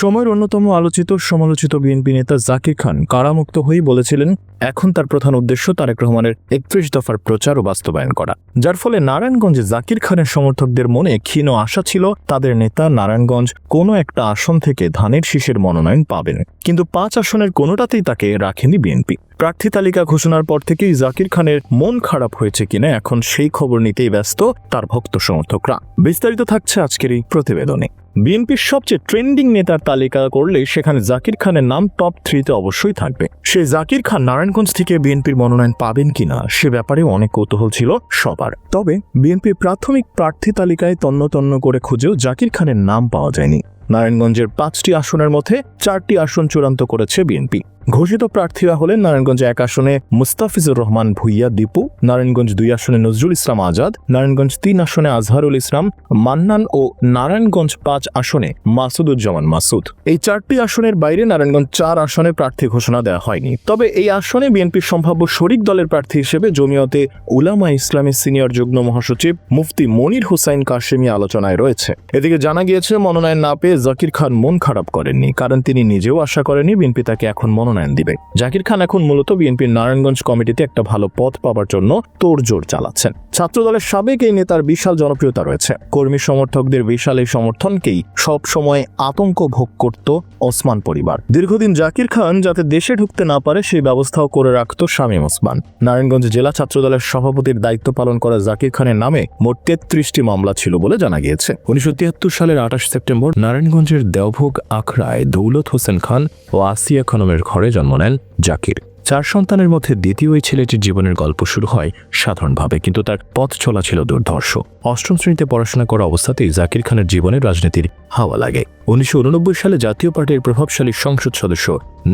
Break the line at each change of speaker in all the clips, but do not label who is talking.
সময়ের অন্যতম আলোচিত সমালোচিত বিএনপি নেতা জাকির খান কারামুক্ত হয়েই বলেছিলেন এখন তার প্রধান উদ্দেশ্য তারেক রহমানের একত্রিশ দফার প্রচার ও বাস্তবায়ন করা। যার ফলে নারায়ণগঞ্জে জাকির খানের সমর্থকদের মনে ক্ষীণ আশা ছিল তাদের নেতা নারায়ণগঞ্জ কোনো একটা আসন থেকে ধানের শীষের মনোনয়ন পাবেন। কিন্তু পাঁচ আসনের কোনোটাতেই তাকে রাখেনি বিএনপি। প্রার্থী তালিকা ঘোষণার পর থেকেই জাকির খানের মন খারাপ হয়েছে কিনা এখন সেই খবর নিতেই ব্যস্ত তার ভক্ত সমর্থকরা। বিস্তারিত থাকছে আজকের এই প্রতিবেদনে। বিএনপির সবচেয়ে ট্রেন্ডিং নেতার তালিকা করলে সেখানে জাকির খানের নাম টপ থ্রিতে অবশ্যই থাকবে। সে জাকির খান নারায়ণগঞ্জ থেকে বিএনপির মনোনয়ন পাবেন কিনা সে ব্যাপারে অনেক কৌতূহল ছিল সবার। তবে বিএনপির প্রাথমিক প্রার্থী তালিকায় তন্ন তন্ন করে খুঁজেও জাকির খানের নাম পাওয়া যায়নি। নারায়ণগঞ্জের পাঁচটি আসনের মধ্যে চারটি আসন চূড়ান্ত করেছে বিএনপি। ঘোষিত প্রার্থীরা হলেন নারায়ণগঞ্জ এক আসনে মুস্তাফিজুর রহমান ভুইয়া দীপু, নারায়ণগঞ্জ দুই আসনে নজরুল ইসলাম আজাদ, নারায়ণগঞ্জ তিন আসনে আজহারুল ইসলাম, মান্নান ও নারায়ণগঞ্জ পাঁচ আসনে মাসুদুজ্জামান মাসুদ। এই চারটি আসনের বাইরে নারায়ণগঞ্জ চার আসনে প্রার্থী ঘোষণা দেওয়া হয়নি। তবে এই আসনে বিএনপির সম্ভাব্য শরিক দলের প্রার্থী হিসেবে জমিয়তে উলামা ইসলামের সিনিয়র যুগ্ম মহাসচিব মুফতি মনির হুসাইন কাশেমি আলোচনায় রয়েছে। এদিকে জানা গিয়েছে, মনোনয়ন না পেয়ে জাকির খান মন খারাপ করেননি, কারণ তিনি নিজেও আশা করেননি বিএনপি তাকে এখন মনোনয়ন দিবে। জাকির খান এখন মূলত বিএনপির নারায়ণগঞ্জ কমিটিতে একটা ভালো পথ পাবার জন্য তোড়জোড় চালাচ্ছেন। ছাত্রদলের সাবেক এই নেতার বিশাল জনপ্রিয়তা রয়েছে। কর্মী সমর্থকদের বিশাল এই সমর্থনকেই সবসময় আতঙ্ক ভোগ করত ওসমান পরিবার। দীর্ঘদিন জাকির খান যাতে দেশে ঢুকতে না পারে, সেই ব্যবস্থাও করে রাখত শামীম ওসমান। নারায়ণগঞ্জ জেলা ছাত্রদলের সভাপতির দায়িত্ব পালন করা জাকির খানের নামে মোট তেত্রিশটি মামলা ছিল বলে জানা গিয়েছে। উনিশশো তিয়াত্তর সালের আঠাশ সেপ্টেম্বর নারায়ণগঞ্জের দেওভোগ আখড়ায় দৌলত হোসেন খান ও আসিয়া খানমের ঘরে জন্ম নেন জাকির। চার সন্তানের মধ্যে দ্বিতীয় ওই ছেলেটির জীবনের গল্প শুরু হয় সাধারণভাবে, কিন্তু তার পথ চলা ছিল দুর্ধর্ষ। অষ্টম শ্রেণীতে পড়াশোনা করা অবস্থাতেই জাকির খানের জীবনে রাজনীতির হাওয়া লাগে। উনিশশো উননব্বই সালে জাতীয় পার্টির প্রভাবশালী সংসদ সদস্য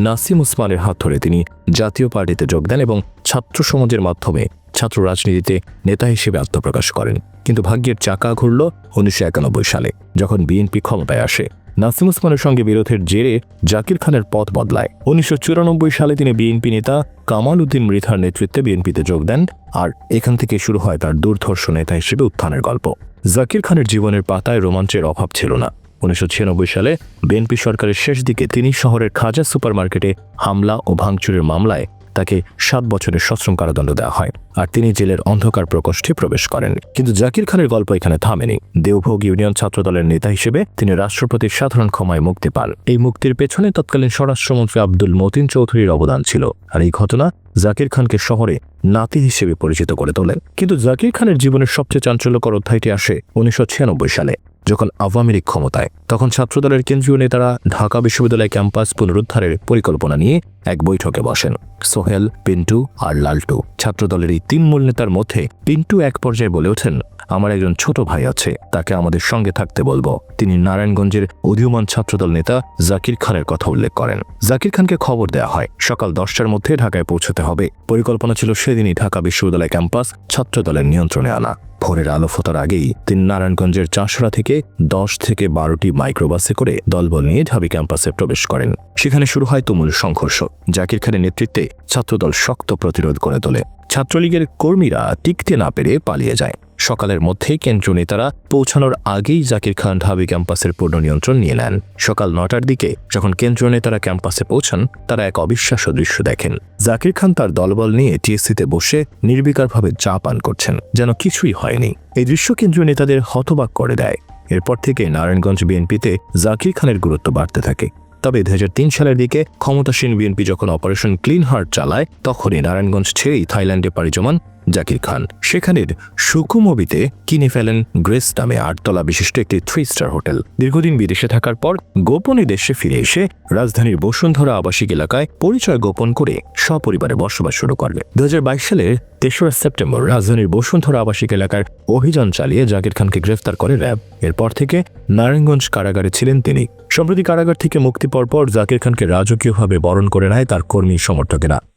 নাসিম উসমানের হাত ধরে তিনি জাতীয় পার্টিতে যোগ দেন এবং ছাত্র সমাজের মাধ্যমে ছাত্র রাজনীতিতে নেতা হিসেবে আত্মপ্রকাশ করেন। কিন্তু ভাগ্যের চাকা ঘুরল উনিশশো একানব্বই সালে, যখন বিএনপি ক্ষমতায় আসে। নাসিম উসমানের সঙ্গে বিরোধের জেরে জাকির খানের পথ বদলায়। উনিশশো চুরানব্বই সালে তিনি বিএনপি নেতা কামাল উদ্দিন মৃধার নেতৃত্বে বিএনপিতে যোগ দেন আর এখান থেকে শুরু হয় তার দুর্ধর্ষ নেতা হিসেবে উত্থানের গল্প। জাকির খানের জীবনের পাতায় রোমাঞ্চের অভাব ছিল না। উনিশশো ছিয়ানব্বই সালে বিএনপি সরকারের শেষ দিকে তিনি শহরের খাজা সুপারমার্কেটে হামলা ও ভাঙচুরের মামলায় তাকে সাত বছরের সশ্রম কারাদণ্ড দেওয়া হয় আর তিনি জেলের অন্ধকার প্রকোষ্ঠে প্রবেশ করেন। কিন্তু জাকির খানের গল্প এখানে থামেনি। দেওভোগ ইউনিয়ন ছাত্রদলের নেতা হিসেবে তিনি রাষ্ট্রপতির সাধারণ ক্ষমায় মুক্তি পান। এই মুক্তির পেছনে তৎকালীন স্বরাষ্ট্রমন্ত্রী আব্দুল মতিন চৌধুরীর অবদান ছিল আর এই ঘটনা জাকির খানকে শহরে নাতি হিসেবে পরিচিত করে তোলেন। কিন্তু জাকির খানের জীবনের সবচেয়ে চাঞ্চল্যকর অধ্যায়টি আসে উনিশশো ছিয়ানব্বই সালে। যখন আওয়ামী লীগ ক্ষমতায়, তখন ছাত্রদলের কেন্দ্রীয় নেতারা ঢাকা বিশ্ববিদ্যালয় ক্যাম্পাস পুনরুদ্ধারের পরিকল্পনা নিয়ে এক বৈঠকে বসেন। সোহেল, পিন্টু আর লালটু। ছাত্রদলের এই তিন মূল নেতার মধ্যে পিন্টু এক পর্যায়ে বলে ওঠেন, আমার একজন ছোট ভাই আছে, তাকে আমাদের সঙ্গে থাকতে বলব। তিনি নারায়ণগঞ্জের উদীয়মান ছাত্রদল নেতা জাকির খানের কথা উল্লেখ করেন। জাকির খানকে খবর দেওয়া হয়, সকাল দশটার মধ্যে ঢাকায় পৌঁছতে হবে। পরিকল্পনা ছিল সেদিনই ঢাকা বিশ্ববিদ্যালয় ক্যাম্পাস ছাত্রদলের নিয়ন্ত্রণে আনা। ভোরের আলো ফোতার আগেই তিনি নারায়ণগঞ্জের চাষড়া থেকে দশ থেকে বারোটি মাইক্রোবাসে করে দলবল নিয়ে ঢাবি ক্যাম্পাসে প্রবেশ করেন। সেখানে শুরু হয় তুমুল সংঘর্ষ। জাকির খানের নেতৃত্বে ছাত্রদল শক্ত প্রতিরোধ করে তোলে। ছাত্রলীগের কর্মীরা টিকতে না পেরে পালিয়ে যায়। সকালের মধ্যেই কেন্দ্রীয় নেতারা পৌঁছানোর আগেই জাকির খান ঢাবি ক্যাম্পাসের পূর্ণ নিয়ন্ত্রণ নিয়ে নেন। সকাল নটার দিকে যখন কেন্দ্রীয় নেতারা ক্যাম্পাসে পৌঁছান, তারা এক অবিশ্বাস্য দৃশ্য দেখেন। জাকির খান তার দলবল নিয়ে টিএসসিতে বসে নির্বিকারভাবে চা পান করছেন, যেন কিছুই হয়নি। এই দৃশ্য কেন্দ্রীয় নেতাদের হতবাক করে দেয়। এরপর থেকে নারায়ণগঞ্জ বিএনপিতে জাকির খানের গুরুত্ব বাড়তে থাকে। তবে দু হাজার তিন সালের দিকে ক্ষমতাসীন বিএনপি যখন অপারেশন ক্লিন হার্ট চালায়, তখনই নারায়ণগঞ্জ ছেড়েই থাইল্যান্ডে পাড়ি জমান জাকির খান। সেখানের সুকুমবিতে কিনে ফেলেন গ্রেস নামে আটতলা বিশিষ্ট একটি থ্রি স্টার হোটেল। দীর্ঘদিন বিদেশে থাকার পর গোপনে দেশে ফিরে এসে রাজধানীর বসুন্ধরা আবাসিক এলাকায় পরিচয় গোপন করে সপরিবারে বসবাস শুরু করবে। দু হাজার বাইশ সালের তেসরা সেপ্টেম্বর রাজধানীর বসুন্ধরা আবাসিক এলাকার অভিযান চালিয়ে জাকির খানকে গ্রেফতার করে র্যাব। এরপর থেকে নারায়ণগঞ্জ কারাগারে ছিলেন তিনি। সম্প্রতি কারাগার থেকে মুক্তি পর পর জাকির খানকে রাজকীয়ভাবে বরণ করে নেয় তার কর্মী সমর্থকেরা।